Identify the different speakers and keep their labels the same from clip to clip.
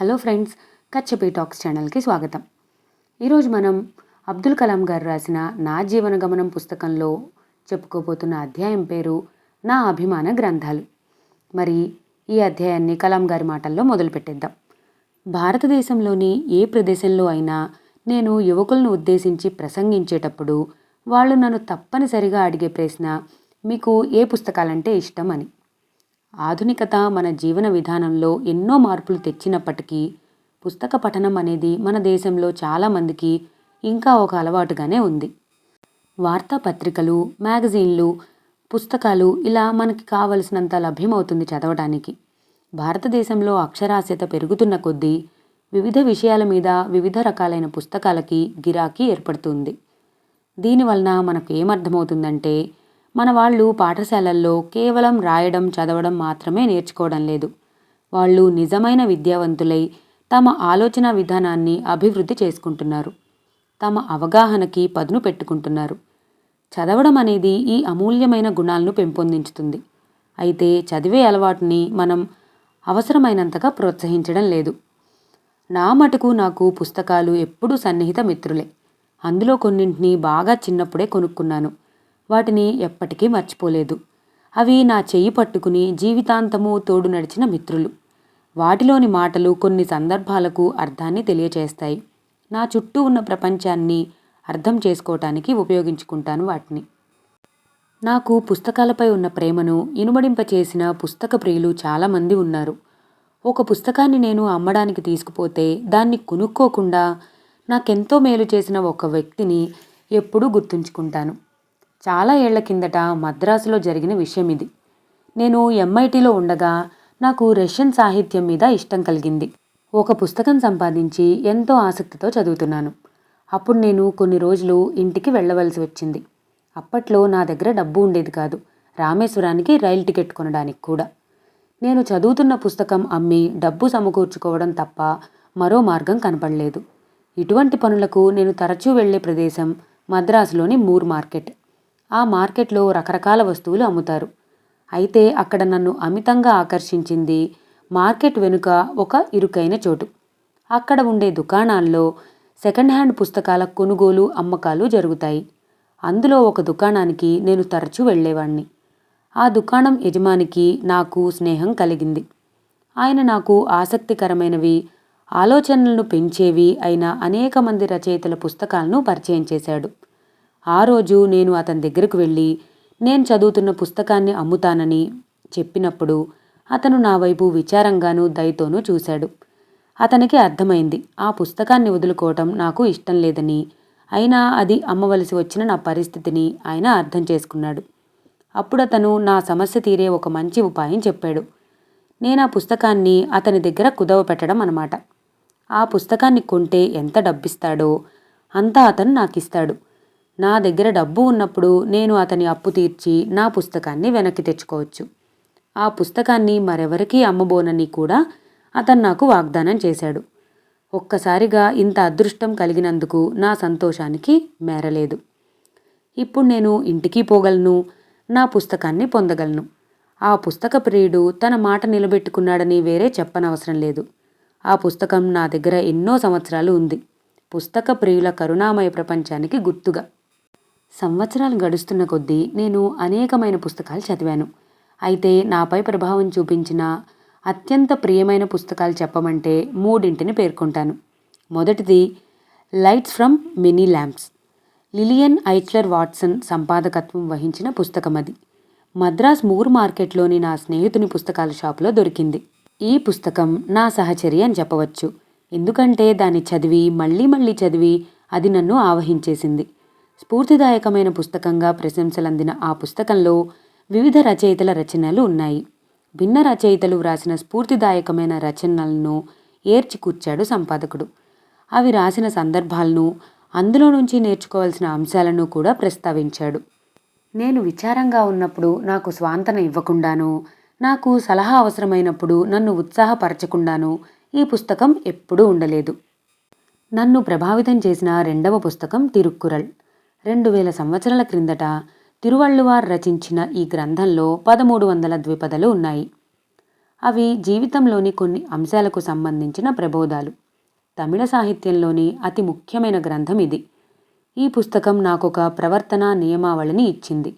Speaker 1: Hello friends Kachchapi talks ఛానల్కి స్వాగతం. ఈరోజు మనం అబ్దుల్ కలాం గారు రాసిన నా జీవన గమనం పుస్తకంలో చెప్పుకోబోతున్న అధ్యాయం పేరు నా అభిమాన గ్రంథాలు. మరి ఈ అధ్యాయాన్ని కలాం గారి మాటల్లో మొదలుపెట్టేద్దాం భారతదేశంలోని ఏ ప్రదేశంలో అయినా నేను యువకులను ఉద్దేశించి ప్రసంగించేటప్పుడు వాళ్ళు నన్ను తప్పనిసరిగా అడిగే ప్రశ్న మీకు ఏ పుస్తకాలంటే ఇష్టం అని. ఆధునికత మన జీవన విధానంలో ఎన్నో మార్పులు తెచ్చినప్పటికీ పుస్తక పఠనం అనేది మన దేశంలో చాలామందికి ఇంకా ఒక అలవాటుగానే ఉంది. వార్తాపత్రికలు మ్యాగజైన్లు పుస్తకాలు ఇలా మనకి కావలసినంత లభ్యమవుతుంది చదవడానికి భారతదేశంలో అక్షరాస్యత పెరుగుతున్న కొద్దీ వివిధ విషయాల మీద వివిధ రకాలైన పుస్తకాలకి గిరాకీ ఏర్పడుతుంది. దీనివలన మనకు ఏమర్థమవుతుందంటే మన వాళ్ళు పాఠశాలల్లో కేవలం రాయడం చదవడం మాత్రమే నేర్చుకోవడం లేదు. వాళ్ళు నిజమైన విద్యావంతులై తమ ఆలోచన విధానాన్ని అభివృద్ధి చేసుకుంటున్నారు. తమ అవగాహనకి పదును పెట్టుకుంటున్నారు. చదవడం అనేది ఈ అమూల్యమైన గుణాలను పెంపొందించుతుంది. అయితే చదివే అలవాటుని మనం అవసరమైనంతగా ప్రోత్సహించడం లేదు. నా మటుకు నాకు పుస్తకాలు ఎప్పుడూ సన్నిహిత మిత్రులే. అందులో కొన్నింటిని బాగా చిన్నప్పుడే కొనుక్కున్నాను. వాటిని ఎప్పటికీ మర్చిపోలేదు. అవి నా చెయ్యి పట్టుకుని జీవితాంతము తోడు నడిచిన మిత్రులు. వాటిలోని మాటలు కొన్ని సందర్భాలకు అర్థాన్ని తెలియచేస్తాయి. నా చుట్టూ ఉన్న ప్రపంచాన్ని అర్థం చేసుకోవటానికి ఉపయోగించుకుంటాను వాటిని. నాకు పుస్తకాలపై ఉన్న ప్రేమను ఇనుమడింపచేసిన పుస్తక ప్రియులు చాలామంది ఉన్నారు. ఒక పుస్తకాన్ని నేను అమ్మడానికి తీసుకుపోతే దాన్ని కొనుక్కోకుండా నాకెంతో మేలు చేసిన ఒక వ్యక్తిని ఎప్పుడూ గుర్తుంచుకుంటాను. చాలా ఏళ్ళ కిందట మద్రాసులో జరిగిన విషయం ఇది. నేను ఎంఐటిలో ఉండగా నాకు రష్యన్ సాహిత్యం మీద ఇష్టం కలిగింది. ఒక పుస్తకం సంపాదించి ఎంతో ఆసక్తితో చదువుతున్నాను. అప్పుడు నేను కొన్ని రోజులు ఇంటికి వెళ్ళవలసి వచ్చింది. అప్పట్లో నా దగ్గర డబ్బు ఉండేది కాదు. రామేశ్వరానికి రైలు టికెట్ కొనడానికి కూడా. నేను చదువుతున్న పుస్తకం అమ్మి డబ్బు సమకూర్చుకోవడం తప్ప మరో మార్గం కనపడలేదు. ఇటువంటి పనులకు నేను తరచూ వెళ్ళే ప్రదేశం మద్రాసులోని మూర్ మార్కెట్. ఆ మార్కెట్లో రకరకాల వస్తువులు అమ్ముతారు. అయితే అక్కడ నన్ను అమితంగా ఆకర్షించింది మార్కెట్ వెనుక ఒక ఇరుకైన చోటు. అక్కడ ఉండే దుకాణాల్లో సెకండ్ హ్యాండ్ పుస్తకాల కొనుగోలు అమ్మకాలు జరుగుతాయి. అందులో ఒక దుకాణానికి నేను తరచూ వెళ్ళేవాణ్ణి. ఆ దుకాణం యజమానికి నాకు స్నేహం కలిగింది. ఆయన నాకు ఆసక్తికరమైనవి ఆలోచనలను పెంచేవి అయిన అనేక మంది రచయితల పుస్తకాలను పరిచయం చేశాడు. ఆ రోజు నేను అతని దగ్గరకు వెళ్ళి నేను చదువుతున్న పుస్తకాన్ని అమ్ముతానని చెప్పినప్పుడు అతను నా వైపు విచారంగానూ దయతోనూ చూశాడు. అతనికి అర్థమైంది ఆ పుస్తకాన్ని వదులుకోవటం నాకు ఇష్టం లేదని. అయినా అది అమ్మవలసి వచ్చిన నా పరిస్థితిని ఆయన అర్థం చేసుకున్నాడు. అప్పుడు అతను నా సమస్య తీరే ఒక మంచి ఉపాయం చెప్పాడు. నేను ఆ పుస్తకాన్ని అతని దగ్గర కుదవ పెట్టడం అనమాట ఆ పుస్తకాన్ని కొంటే ఎంత డబ్బిస్తాడో అంతా అతను నాకు ఇస్తాడు నా దగ్గర డబ్బు ఉన్నప్పుడు నేను అతని అప్పు తీర్చి నా పుస్తకాన్ని వెనక్కి తెచ్చుకోవచ్చు. ఆ పుస్తకాన్ని మరెవరికీ అమ్మబోనని కూడా అతను నాకు వాగ్దానం చేశాడు. ఒక్కసారిగా ఇంత అదృష్టం కలిగినందుకు నా సంతోషానికి మేరలేదు. ఇప్పుడు నేను ఇంటికి పోగలను నా పుస్తకాన్ని పొందగలను. ఆ పుస్తక ప్రియుడు తన మాట నిలబెట్టుకున్నాడని వేరే చెప్పనవసరం లేదు. ఆ పుస్తకం నా దగ్గర ఎన్నో సంవత్సరాలు ఉంది. పుస్తక ప్రియుల కరుణామయ ప్రపంచానికి గుర్తుగా. సంవత్సరాలు గడుస్తున్న కొద్దీ నేను అనేకమైన పుస్తకాలు చదివాను. అయితే నాపై ప్రభావం చూపించిన అత్యంత ప్రియమైన పుస్తకాలు చెప్పమంటే మూడింటిని పేర్కొంటాను. మొదటిది lights from mini lamps. Lilian Eichler Watson సంపాదకత్వం వహించిన పుస్తకం అది. మద్రాస్ మూర్ మార్కెట్లోని నా స్నేహితుని పుస్తకాల షాపులో దొరికింది. ఈ పుస్తకం నా సహచరి అని చెప్పవచ్చు. ఎందుకంటే దాన్ని చదివి మళ్ళీ మళ్ళీ చదివి అది నన్ను ఆవహించేసింది. స్ఫూర్తిదాయకమైన పుస్తకంగా ప్రశంసలందిన ఆ పుస్తకంలో వివిధ రచయితల రచనలు ఉన్నాయి. భిన్న రచయితలు వ్రాసిన స్ఫూర్తిదాయకమైన రచనలను ఏర్చి కూర్చాడు సంపాదకుడు. అవి రాసిన సందర్భాలను అందులో నుంచి నేర్చుకోవాల్సిన అంశాలను కూడా ప్రస్తావించాడు. నేను విచారంగా ఉన్నప్పుడు నాకు స్వాంతన ఇవ్వకుండాను నాకు సలహా అవసరమైనప్పుడు నన్ను ఉత్సాహపరచకుండాను ఈ పుస్తకం ఎప్పుడూ ఉండలేదు. నన్ను ప్రభావితం చేసిన రెండవ పుస్తకం తిరుక్కురల్. రెండు వేల సంవత్సరాల క్రిందట తిరువళ్ళువార్ రచించిన ఈ గ్రంథంలో పదమూడు వందల ద్విపదలు ఉన్నాయి. అవి జీవితంలోని కొన్ని అంశాలకు సంబంధించిన ప్రబోధాలు. తమిళ సాహిత్యంలోని అతి ముఖ్యమైన గ్రంథం ఇది. ఈ పుస్తకం నాకొక ప్రవర్తన నియమావళిని ఇచ్చింది.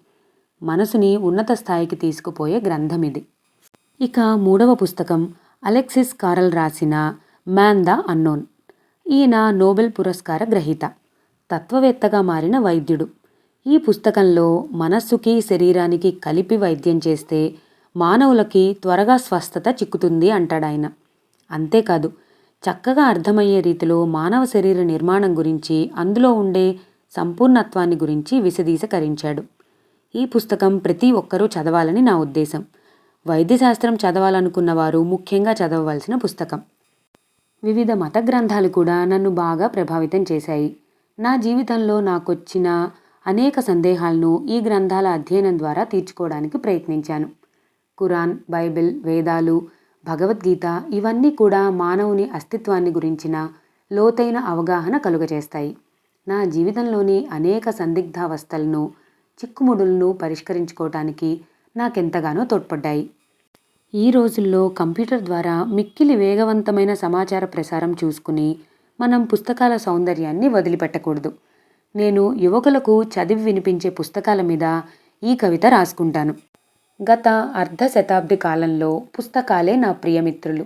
Speaker 1: మనసుని ఉన్నత స్థాయికి తీసుకుపోయే గ్రంథం ఇది. ఇక మూడవ పుస్తకం అలెక్సిస్ కారల్ రాసిన మ్యాన్ ద అన్నోన్. ఈయన నోబెల్ పురస్కార గ్రహీత. తత్వవేత్తగా మారిన వైద్యుడు. ఈ పుస్తకంలో మనస్సుకి శరీరానికి కలిపి వైద్యం చేస్తే మానవులకి త్వరగా స్వస్థత చిక్కుతుంది అంటాడాయన. అంతేకాదు చక్కగా అర్థమయ్యే రీతిలో మానవ శరీర నిర్మాణం గురించి అందులో ఉండే సంపూర్ణత్వాన్ని గురించి విశదీసకరించాడు. ఈ పుస్తకం ప్రతి ఒక్కరూ చదవాలని నా ఉద్దేశం. వైద్యశాస్త్రం చదవాలనుకున్న వారు ముఖ్యంగా చదవవలసిన పుస్తకం. వివిధ మత గ్రంథాలు కూడా నన్ను బాగా ప్రభావితం చేశాయి. నా జీవితంలో నాకొచ్చిన అనేక సందేహాలను ఈ గ్రంథాల అధ్యయనం ద్వారా తీర్చుకోవడానికి ప్రయత్నించాను. కురాన్ బైబిల్ వేదాలు భగవద్గీత ఇవన్నీ కూడా మానవుని అస్తిత్వాన్ని గురించిన లోతైన అవగాహన కలుగజేస్తాయి. నా జీవితంలోని అనేక సందిగ్ధావస్థలను చిక్కుముడులను పరిష్కరించుకోవటానికి నాకెంతగానో తోడ్పడ్డాయి. ఈ రోజుల్లో కంప్యూటర్ ద్వారా మిక్కిలి వేగవంతమైన సమాచార ప్రసారం చూసుకుని మనం పుస్తకాల సౌందర్యాన్ని వదిలిపెట్టకూడదు. నేను యువకులకు చదివి వినిపించే పుస్తకాల మీద ఈ కవిత రాసుకుంటాను. గత అర్ధ శతాబ్ది కాలంలో పుస్తకాలే నా ప్రియమిత్రులు.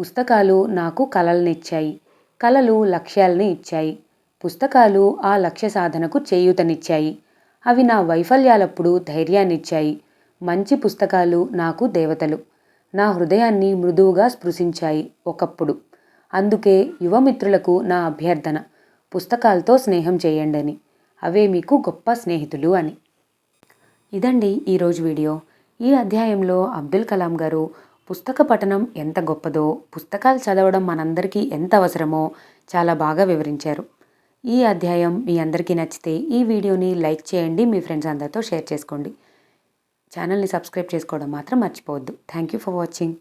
Speaker 1: పుస్తకాలు నాకు కలలనిచ్చాయి కలలు లక్ష్యాలని ఇచ్చాయి. పుస్తకాలు ఆ లక్ష్య సాధనకు చేయూతనిచ్చాయి. అవి నా వైఫల్యాలప్పుడు ధైర్యాన్నిచ్చాయి. మంచి పుస్తకాలు నాకు దేవతలు. నా హృదయాన్ని మృదువుగా స్పృశించాయి ఒకప్పుడు. అందుకే యువమిత్రులకు నా అభ్యర్థన. పుస్తకాలతో స్నేహం చేయండి అని అవే మీకు గొప్ప స్నేహితులు అని. ఇదండి ఈరోజు వీడియో. ఈ అధ్యాయంలో అబ్దుల్ కలాం గారు పుస్తక పఠనం ఎంత గొప్పదో పుస్తకాలు చదవడం మనందరికీ ఎంత అవసరమో చాలా బాగా వివరించారు. ఈ అధ్యాయం మీ అందరికీ నచ్చితే ఈ వీడియోని లైక్ చేయండి మీ ఫ్రెండ్స్ అందరితో షేర్ చేసుకోండి. ఛానల్ని సబ్స్క్రైబ్ చేసుకోవడం మాత్రం మర్చిపోవద్దు. Thank you for watching.